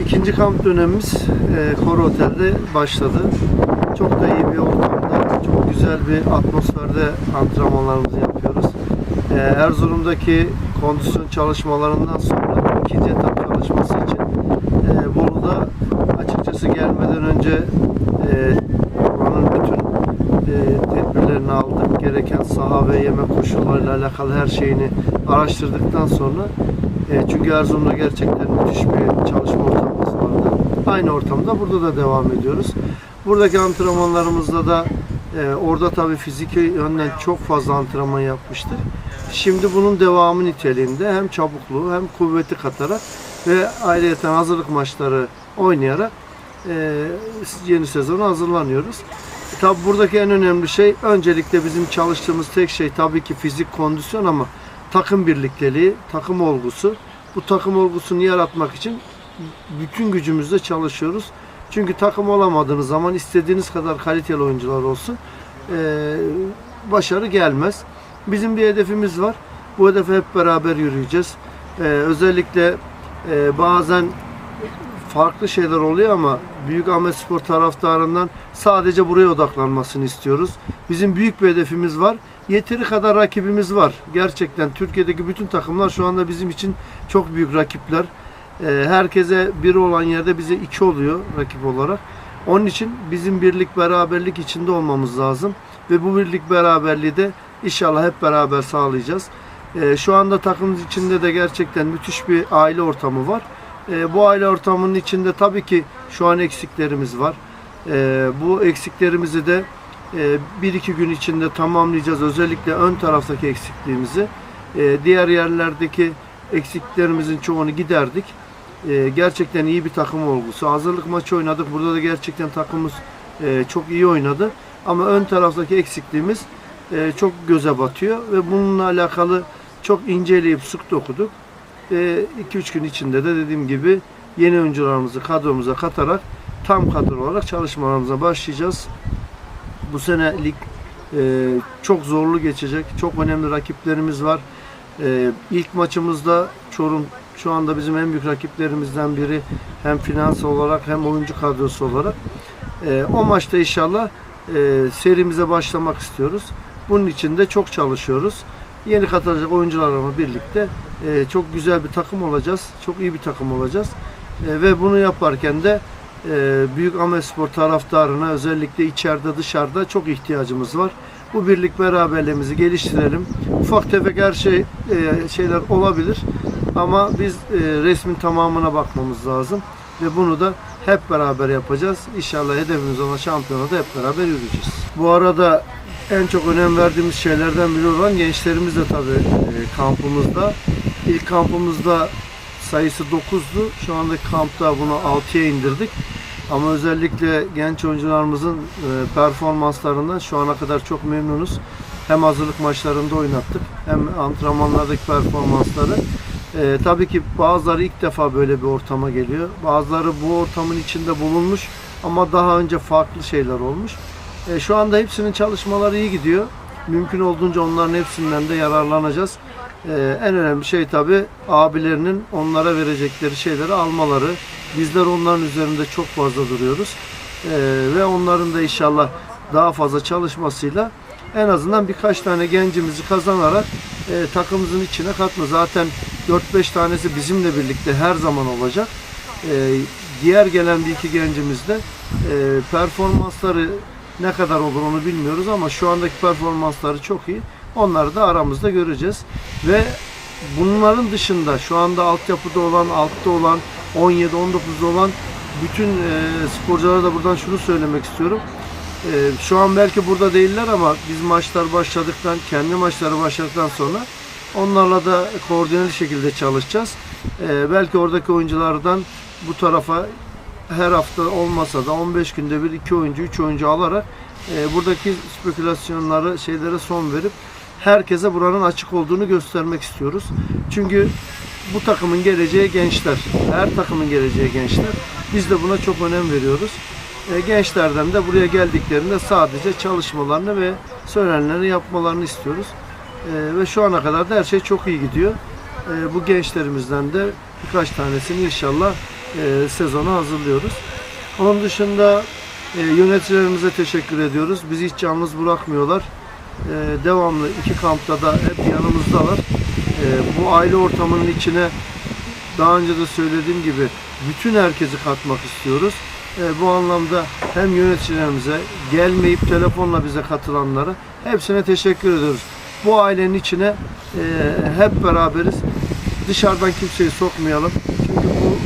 ikinci kamp dönemimiz e, Koro Otel'de başladı. Çok da iyi bir ortamda, çok güzel bir atmosferde antrenmanlarımızı yapıyoruz. E, Erzurum'daki kondisyon çalışmalarından sonra ikinci etap çalışması için e, Bolu'da açıkçası gelmeden önce e, oranın bütün e, tedbirlerini aldık. Gereken saha ve yeme koşullarıyla alakalı her şeyini araştırdıktan sonra e, çünkü Erzurum'da gerçekten müthiş bir çalışma vardı. Aynı ortamda burada da devam ediyoruz. Buradaki antrenmanlarımızda da e, orada tabii fiziki yönden çok fazla antrenman yapmıştık. Şimdi bunun devamı niteliğinde hem çabukluğu hem kuvveti katarak ve ayrıyeten hazırlık maçları oynayarak e, yeni sezona hazırlanıyoruz. Tabi buradaki en önemli şey öncelikle bizim çalıştığımız tek şey tabii ki fizik kondisyon ama takım birlikteliği, takım olgusu. Bu takım olgusunu yaratmak için bütün gücümüzle çalışıyoruz. Çünkü takım olamadığınız zaman istediğiniz kadar kaliteli oyuncular olsun eee, başarı gelmez. Bizim bir hedefimiz var. Bu hedefe hep beraber yürüyeceğiz. Eee, özellikle eee, bazen farklı şeyler oluyor ama Büyük Ahmet Spor taraftarından sadece buraya odaklanmasını istiyoruz. Bizim büyük bir hedefimiz var. Yeteri kadar rakibimiz var. Gerçekten Türkiye'deki bütün takımlar şu anda bizim için çok büyük rakipler. Ee, herkese bir olan yerde bize iki oluyor rakip olarak. Onun için bizim birlik beraberlik içinde olmamız lazım. Ve bu birlik beraberliği de inşallah hep beraber sağlayacağız. Ee, şu anda takımımız içinde de gerçekten müthiş bir aile ortamı var. Ee, bu aile ortamının içinde tabii ki şu an eksiklerimiz var. Bu eksiklerimizi de e, bir iki gün içinde tamamlayacağız. Özellikle ön taraftaki eksikliğimizi. Diğer yerlerdeki eksiklerimizin çoğunu giderdik. Ee, gerçekten iyi bir takım olgusu. Hazırlık maçı oynadık. Burada da gerçekten takımımız e, çok iyi oynadı. Ama ön taraftaki eksikliğimiz e, çok göze batıyor ve bununla alakalı çok inceleyip sık dokuduk. 2-3 gün içinde de dediğim gibi yeni oyuncularımızı kadromuza katarak tam kadro olarak çalışmalarımıza başlayacağız. Bu sene lig e, çok zorlu geçecek. Çok önemli rakiplerimiz var. E, ilk maçımızda Çorum şu anda bizim en büyük rakiplerimizden biri. Hem finans olarak hem oyuncu kadrosu olarak. E, o maçta inşallah e, serimize başlamak istiyoruz. Bunun için de çok çalışıyoruz. Yeni katılacak oyuncularla birlikte e, çok güzel bir takım olacağız. Çok iyi bir takım olacağız. E, ve bunu yaparken de e, Büyük Ahmet Spor taraftarına özellikle içeride dışarıda çok ihtiyacımız var. Bu birlik beraberliğimizi geliştirelim. Ufak tefek her şey e, şeyler olabilir ama biz e, resmin tamamına bakmamız lazım ve bunu da hep beraber yapacağız. İnşallah hedefimiz olan şampiyonada hep beraber yürüyeceğiz. Bu arada en çok önem verdiğimiz şeylerden biri olan gençlerimiz de tabii e, kampımızda. İlk kampımızda sayısı 9'du. Şu andaki kampta bunu 6'ya indirdik. Ama özellikle genç oyuncularımızın e, performanslarından şu ana kadar çok memnunuz. Hem hazırlık maçlarında oynattık hem antrenmanlardaki performansları. E, tabii ki bazıları ilk defa böyle bir ortama geliyor. Bazıları bu ortamın içinde bulunmuş ama daha önce farklı şeyler olmuş. E, şu anda hepsinin çalışmaları iyi gidiyor. Mümkün olduğunca onların hepsinden de yararlanacağız. E, en önemli şey tabii abilerinin onlara verecekleri şeyleri almaları. Bizler onların üzerinde çok fazla duruyoruz. E, ve onların da inşallah daha fazla çalışmasıyla en azından birkaç tane gencimizi kazanarak e, takımımızın içine katma. Zaten 4-5 tanesi bizimle birlikte her zaman olacak. E, diğer gelen bir iki gencimiz de e, performansları ne kadar olur onu bilmiyoruz ama şu andaki performansları çok iyi. Onları da aramızda göreceğiz. Ve bunların dışında şu anda altyapıda olan, altta olan, 17-19'da olan bütün e, sporculara da buradan şunu söylemek istiyorum. E, şu an belki burada değiller ama biz maçlar başladıktan, kendi maçları başladıktan sonra onlarla da koordineli şekilde çalışacağız. E, belki oradaki oyunculardan bu tarafa her hafta olmasa da 15 günde bir iki oyuncu, üç oyuncu alarak e, buradaki spekülasyonları, şeylere son verip herkese buranın açık olduğunu göstermek istiyoruz. Çünkü bu takımın geleceği gençler. Her takımın geleceği gençler. Biz de buna çok önem veriyoruz. E, gençlerden de buraya geldiklerinde sadece çalışmalarını ve söylenenleri yapmalarını istiyoruz. E, ve şu ana kadar da her şey çok iyi gidiyor. E, bu gençlerimizden de birkaç tanesini inşallah sezonu hazırlıyoruz. Onun dışında yöneticilerimize teşekkür ediyoruz. Bizi hiç yalnız bırakmıyorlar. E, devamlı iki kampta da hep yanımızdalar. E, bu aile ortamının içine daha önce de söylediğim gibi bütün herkesi katmak istiyoruz. E, bu anlamda hem yöneticilerimize, gelmeyip telefonla bize katılanlara hepsine teşekkür ediyoruz. Bu ailenin içine e, hep beraberiz. Dışarıdan kimseyi sokmayalım. Çünkü bu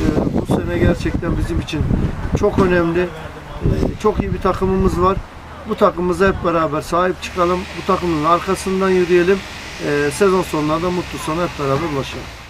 e, bu sene gerçekten bizim için çok önemli. E, çok iyi bir takımımız var. Bu takımımıza hep beraber sahip çıkalım. Bu takımın arkasından yürüyelim. E, sezon sonuna da mutlu sona hep beraber ulaşalım.